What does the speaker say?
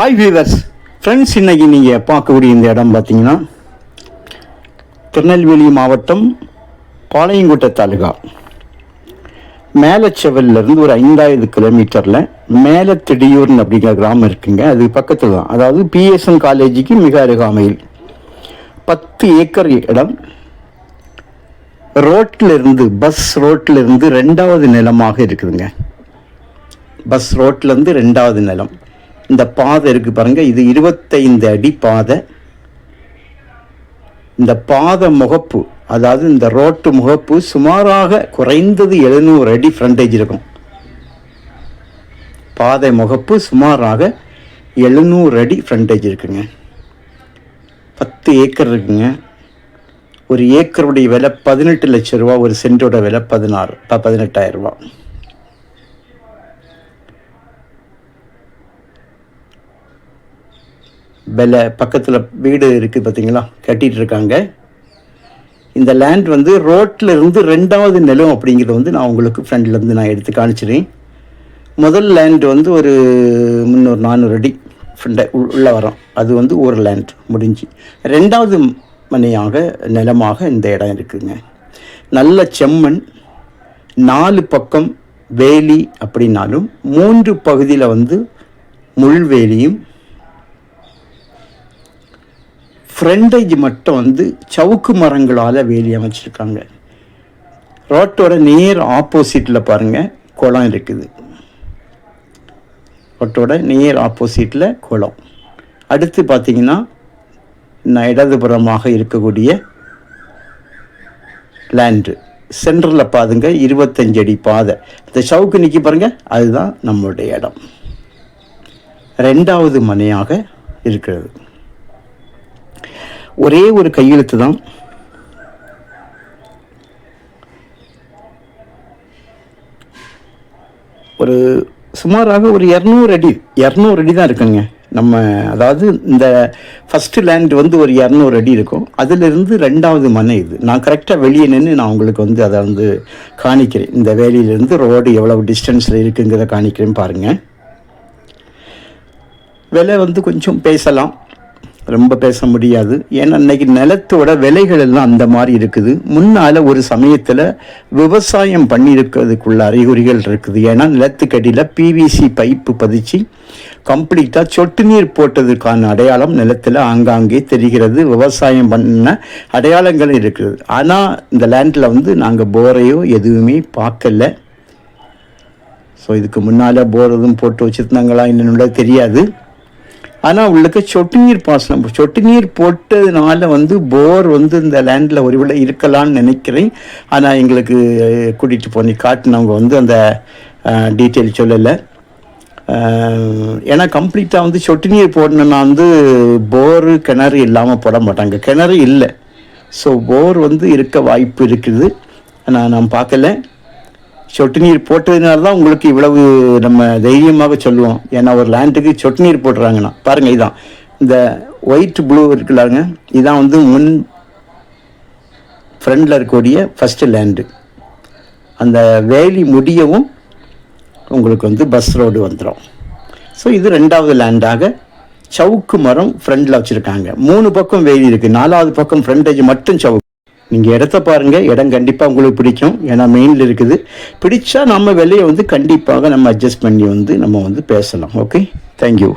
Hi viewers friends இன்னைக்கு நீங்கள் பார்க்கக்கூடிய இந்த இடம் பார்த்தீங்கன்னா திருநெல்வேலி மாவட்டம் பாளையங்கோட்டை தாலுகா. மேலச்செவல்லேருந்து ஒரு ஐந்தாயிரம் கிலோமீட்டரில் மேல திடியூர்னு அப்படிங்கிற கிராமம் இருக்குங்க. அது பக்கத்தில் தான். அதாவது பிஎஸ்என் காலேஜுக்கு மிக அருகாமையில் பத்து ஏக்கர் இடம். ரோட்டில் இருந்து பஸ் ரோட்டில் இருந்து ரெண்டாவது நிலமாக இருக்குதுங்க. பஸ் ரோட்டிலேருந்து ரெண்டாவது நிலம். இந்த பாதை இருக்கு பாருங்க. இது இருபத்தைந்து அடி பாதை. இந்த பாதை முகப்பு அதாவது இந்த ரோட்டு முகப்பு சுமாராக குறைந்தது எழுநூறு அடி ஃப்ரண்டேஜ் இருக்கும். பாதை முகப்பு சுமாராக எழுநூறு அடி ஃப்ரண்டேஜ் இருக்குங்க. பத்து ஏக்கர் இருக்குங்க. ஒரு ஏக்கருடைய விலை பதினெட்டு லட்சம் ரூபா ஒரு சென்டோட விலை பதினாறு ப- பதினெட்டாயிரம் ரூபா. விலை பக்கத்தில் வீடு இருக்குது பார்த்தீங்களா கட்டிகிட்டு இருக்காங்க இந்த லேண்ட் வந்து ரோட்டில் இருந்து ரெண்டாவது நிலம் அப்படிங்கிறத வந்து நான் உங்களுக்கு ஃப்ரெண்ட்லேருந்து நான் எடுத்து காமிச்சிடுறேன். முதல் லேண்ட் வந்து ஒரு முந்நூறு நானூறு அடி ஃப்ரெண்டை உள்ளே வரோம். அது வந்து ஒரு லேண்ட் முடிஞ்சு. ரெண்டாவது மனையாக நிலமாக இந்த இடம் இருக்குதுங்க நல்ல செம்மண் நாலு பக்கம் வேலி அப்படின்னாலும் மூன்று பகுதியில் வந்து முள்வேலியும் ஃப்ரண்டேஜ் மட்டும் வந்து சவுக்கு மரங்களால் வேலி அமைச்சிருக்காங்க. ரோட்டோட நேர் ஆப்போசிட்டில் பாருங்கள் குளம் இருக்குது. ரோட்டோட நேர் ஆப்போசிட்டில் குளம். அடுத்து பார்த்தீங்கன்னா நான் இடதுபுறமாக இருக்கக்கூடிய லேண்டு சென்டரில் பாதுங்க இருபத்தஞ்சு அடி பாதை. இந்த சவுக்கு நிற்கி பாருங்கள் அதுதான் நம்மளுடைய இடம். ரெண்டாவது மனையாக இருக்கிறது. ஒரே ஒரு கையெழுத்து தான். ஒரு சுமாராக ஒரு இரநூறு அடி இரநூறு அடி தான் இருக்குங்க. நம்ம அதாவது இந்த ஃபஸ்ட்டு லேண்ட் வந்து ஒரு இரநூறு அடி இருக்கும். அதிலிருந்து ரெண்டாவது மனை இது. நான் கரெக்டாக வெளியே நின்று நான் உங்களுக்கு வந்து அதை வந்து காணிக்கிறேன். இந்த வேலியிலேருந்து ரோடு எவ்வளவு டிஸ்டன்ஸில் இருக்குங்கிறத காணிக்கிறேன் பாருங்கள் விலை வந்து கொஞ்சம் பேசலாம். ரொம்ப பேச முடியாது. ஏன்னா இன்னைக்கு நிலத்தோட விலைகள் எல்லாம் அந்த மாதிரி இருக்குது. முன்னால் ஒரு சமயத்தில் விவசாயம் பண்ணியிருக்கிறதுக்குள்ள அறிகுறிகள் இருக்குது. ஏன்னா நிலத்துக்கடியில் பிவிசி பைப்பு பதிச்சு கம்ப்ளீட்டாக சொட்டு நீர் போட்டதுக்கான அடையாளம் நிலத்தில் ஆங்காங்கே தெரிகிறது. விவசாயம் பண்ண அடையாளங்கள் இருக்குது. ஆனால் இந்த லேண்டில் வந்து நாங்கள் போரையோ எதுவுமே பார்க்கல. ஸோ இதுக்கு முன்னால் போர் எதுவும் போட்டு வச்சுருந்தாங்களா என்னன்னு தெரியாது. ஆனால் உள்ளுக்கு சொட்டு நீர் பாசனம் சொட்டு நீர் போட்டதுனால வந்து போர் வந்து இந்த லேண்டில் ஒரு விட இருக்கலாம்னு நினைக்கிறேன். ஆனால் எங்களுக்கு கூட்டிகிட்டு போனி காட்டினவங்க வந்து அந்த டீட்டெயில் சொல்லலை. ஏன்னா கம்ப்ளீட்டாக வந்து சொட்டு நீர் போடணுன்னா வந்து போரு கிணறு இல்லாமல் போட மாட்டாங்க. கிணறு இல்லை. ஸோ போர் வந்து இருக்க வாய்ப்பு இருக்குது. ஆனால் நான் பார்க்கல. சொட்டு நீர் போட்டதுனால தான் உங்களுக்கு இவ்வளவு நம்ம தைரியமாக சொல்லுவோம். ஏன்னா ஒரு லேண்டுக்கு சொட்டு நீர் போடுறாங்கன்னா பாருங்கள் இதான். இந்த ஒயிட் ப்ளூ இருக்குல்லாருங்க இதான் வந்து முன் ஃப்ரண்டில் இருக்கக்கூடிய ஃபஸ்ட்டு லேண்டு அந்த வேலி முடியவும் உங்களுக்கு வந்து பஸ் ரோடு வந்துடும் ஸோ இது ரெண்டாவது லேண்டாக சவுக்கு மரம் ஃப்ரண்டில் வச்சுருக்காங்க. மூணு பக்கம் வேலி இருக்குது நாலாவது பக்கம் ஃப்ரண்டேஜ் மட்டும் சவுக்கு. நீங்கள் இடத்த பாருங்கள் இடம் கண்டிப்பாக உங்களுக்கு பிடிக்கும். ஏன்னா மெயினில் இருக்குது. பிடிச்சா நம்ம விலையை வந்து கண்டிப்பாக நம்ம அட்ஜஸ்ட் பண்ணி வந்து நம்ம வந்து பேசலாம். Okay thank you